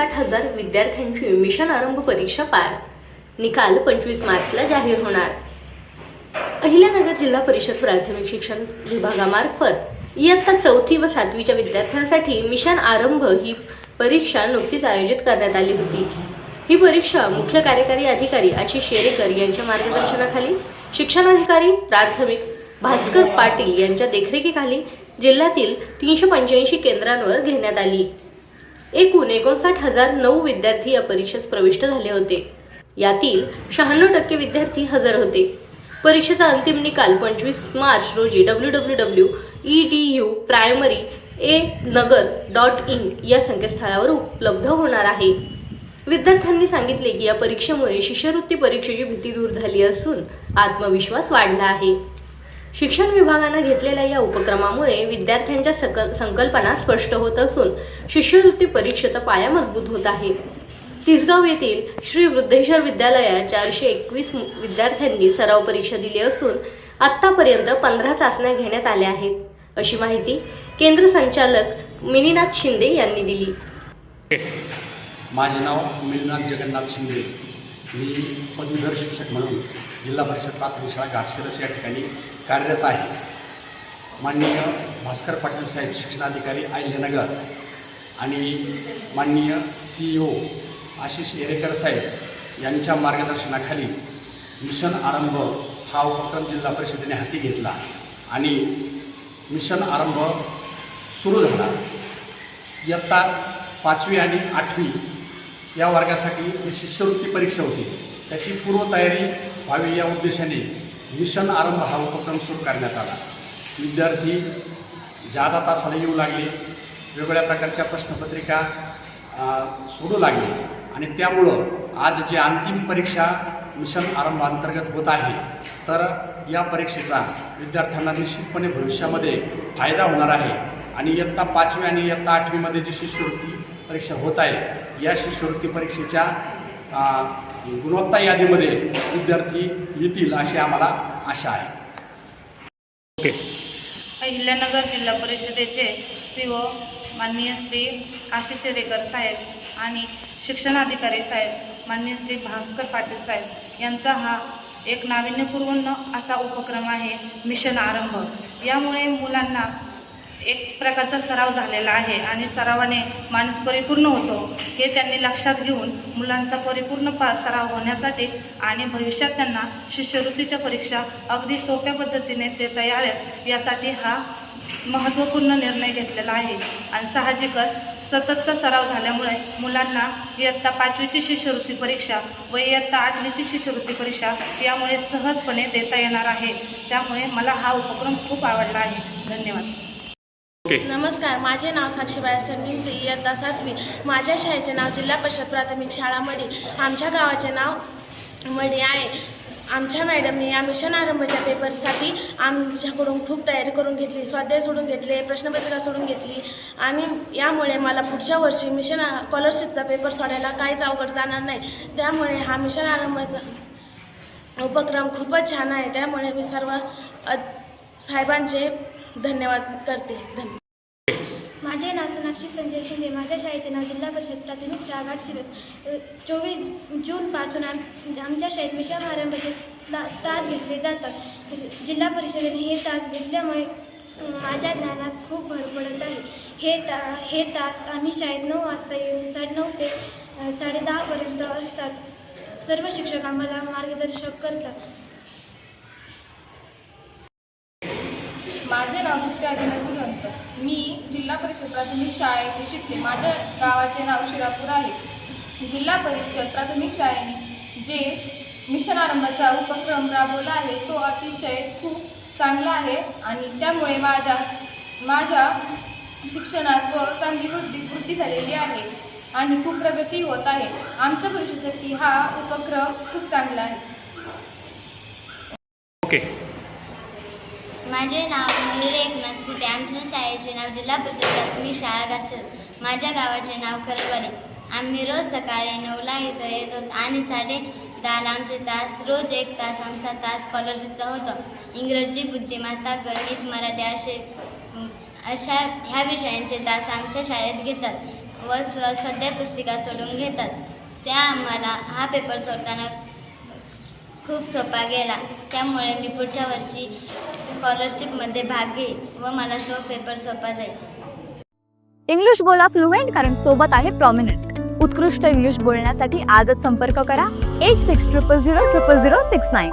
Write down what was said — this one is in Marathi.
एकोणसाठ हजार विद्यार्थ्यांची मिशन आरंभ परीक्षा पार. निकाल पंचवीस मार्चला जाहीर होणार. अहिल्यानगर जिल्हा परिषद प्राथमिक शिक्षण विभागामार्फत इयत्ता चौथी व सातवीच्या विद्यार्थ्यांसाठी मिशन आरंभ ही परीक्षा नुकतीच आयोजित करण्यात आली होती. ही परीक्षा मुख्य कार्यकारी अधिकारी आशिष शेरेकर यांच्या मार्गदर्शनाखाली शिक्षणाधिकारी प्राथमिक भास्कर पाटील यांच्या देखरेखीखाली जिल्ह्यातील तीनशे पंच्याऐंशी केंद्रांवर घेण्यात आली. एकूण एकोणसाठ हजार नऊ विद्यार्थी या परीक्षेस प्रविष्ट झाले होते. यातील शहाण्णव टक्के विद्यार्थी हजर होते. परीक्षेचा अंतिम निकाल पंचवीस मार्च रोजी W W W E D U primary A Nagar dot in या संकेतस्थळावर उपलब्ध होणार आहे. विद्यार्थ्यांनी सांगितले की या परीक्षेमुळे शिष्यवृत्ती परीक्षेची भीती दूर झाली असून आत्मविश्वास वाढला आहे. शिक्षण विभागानं घेतलेल्या या उपक्रमामुळे विद्यार्थ्यांच्या सकल संकल्पना स्पष्ट होत असून शिष्यवृत्ती परीक्षेचा पाया मजबूत होत आहे. तिसगाव येथील श्री वृद्धेश्वर विद्यालयात चारशे एकवीस विद्यार्थ्यांनी सराव परीक्षा दिली असून आत्तापर्यंत पंधरा चाचण्या घेण्यात आल्या आहेत. अशी माहिती केंद्र संचालक मिनीनाथ शिंदे यांनी दिली. माझे नाव मिनीनाथ जगन्नाथ शिंदे. मी पदवीधर शिक्षक म्हणून जिल्हा परिषद प्राथमिक शाळा घाटशिरस या ठिकाणी कार्यरत आहे. माननीय भास्कर पाटील साहेब शिक्षणाधिकारी आयल्यनगर आणि माननीय सी ओ आशिष येरेकर साहेब यांच्या मार्गदर्शनाखाली मिशन आरंभ हा उपक्रम जिल्हा परिषदेने हाती घेतला आणि मिशन आरंभ सुरू झाला. इयत्ता पाचवी आणि आठवी या वर्गासाठी शिष्यवृत्ती परीक्षा होती. त्याची पूर्वतयारी व्हावी या उद्देशाने मिशन आरंभ हा उपक्रम सुरू करण्यात आला. विद्यार्थी जादा तासाला येऊ लागले वेगवेगळ्या प्रकारच्या प्रश्नपत्रिका सोडू लागले आणि त्यामुळं आज जी अंतिम परीक्षा मिशन आरंभांतर्गत होत आहे तर या परीक्षेचा विद्यार्थ्यांना निश्चितपणे भविष्यामध्ये फायदा होणार आहे आणि इयत्ता पाचवी आणि इयत्ता आठवीमध्ये जी शिष्यवृत्ती परीक्षा होत आहे या शिष्यवृत्ती परीक्षेच्या गुणवत्ता यादीमध्ये विद्यार्थी येतील अशी आम्हाला आशा आहे. ओके. अहिल्यानगर जिल्हा परिषदेचे सी ओ माननीय श्री आशिष रेकर साहेब आणि शिक्षणाधिकारी साहेब माननीय श्री भास्कर पाटील साहेब यांचा हा एक नाविन्यपूर्ण असा उपक्रम आहे मिशन आरंभ. यामुळे मुलांना एक प्रकारचा सराव झालेला आहे आणि सरावाने माणूस परिपूर्ण होतो. हे त्यांनी लक्षात घेऊन मुलांचा परिपूर्ण पा सराव होण्यासाठी आणि भविष्यात त्यांना शिष्यवृत्तीच्या परीक्षा अगदी सोप्या पद्धतीने देता याव्यात यासाठी हा महत्त्वपूर्ण निर्णय घेतलेला आहे. आणि साहजिकच सततचा सराव झाल्यामुळे मुलांना इयत्ता पाचवीची शिष्यवृत्ती परीक्षा व इयत्ता आठवीची शिष्यवृत्ती परीक्षा यामुळे सहजपणे देता येणार आहे. त्यामुळे मला हा उपक्रम खूप आवडला आहे. धन्यवाद. Okay. नमस्कार माझे नाव साक्षीबाई संगीसी इयत्ता सातवी. माझ्या शाळेचे नाव जिल्हा परिषद प्राथमिक शाळा मडी. आमच्या गावाचे नाव मडी आहे. आमच्या मॅडमने या मिशन आरंभच्या पेपरसाठी आमच्याकडून खूप तयारी करून घेतली स्वाध्याय सोडून घेतले प्रश्नपत्रिका सोडून घेतली. आणि यामुळे मला पुढच्या वर्षी मिशन स्कॉलरशिपचा पेपर सोडायला काहीच अवघड जाणार नाही. त्यामुळे हा मिशन आरंभाचा उपक्रम खूपच छान आहे. त्यामुळे मी सर्व साहेबांचे धन्यवाद करते. धन्यवाद माझे नाव सोनाक्षी संजय शिंदे. माझ्या शाळेचे नाव जिल्हा परिषद प्राथमिक शाळा घाटशिरस अ, चोवीस जूनपासून म्हणजे आमच्या शाळेत मिशन ता तास घेतले जातात. जिल्हा परिषदेने हे तास घेतल्यामुळे माझ्या ज्ञानात खूप भर पडत आहे. हे ता हे तास आम्ही शाळेत नऊ वाजता येऊन साडेनऊ ते साडेदहापर्यंत असतात. सर्व शिक्षक आम्हाला मार्गदर्शक करतात. माझे नाव मुक्ती आदिनाथ गुजवंत मी जिल्हा परिषद प्राथमिक शाळेत शिकते. माझ्या गावाचे नाव शिरापूर आहे. जिल्हा परिषद प्राथमिक शाळेने जे मिशन आरंभाचा उपक्रम राबवला आहे तो अतिशय खूप चांगला आहे आणि त्यामुळे माझ्या माझ्या शिक्षणात व चांगली वृद्धी वृद्धी झालेली आहे आणि खूप प्रगती होत आहे. आमच्या भविष्यासाठी हा उपक्रम खूप चांगला आहे. ओके. माझे नाव मयूर एकनाथ कुटे आमच्या शाळेचे नाव जिल्हा परिषद प्राथमिक शाळा घासल माझ्या गावाचे नाव करवाडे आम्ही रोज सकाळी नऊला इथं येत आणि साडे दहाला आमचे तास रोज एक तास आमचा तास स्कॉलरशिपचा होता. इंग्रजी बुद्धिमत्ता गणित मराठी असे अशा ह्या विषयांचे तास आमच्या शाळेत घेतात व स सध्या पुस्तिका सोडून घेतात. त्या आम्हाला हा पेपर सोडताना खूप सोपा गेला. त्यामुळे मी पुढच्या वर्षी स्कॉलरशिपमध्ये भाग घे व मला तो पेपर सोपा जाईल. इंग्लिश बोला फ्लुएंट कारण सोबत आहे प्रॉमिनंट उत्कृष्ट इंग्लिश बोलण्यासाठी आजच संपर्क करा. Eight six triple zero triple zero six nine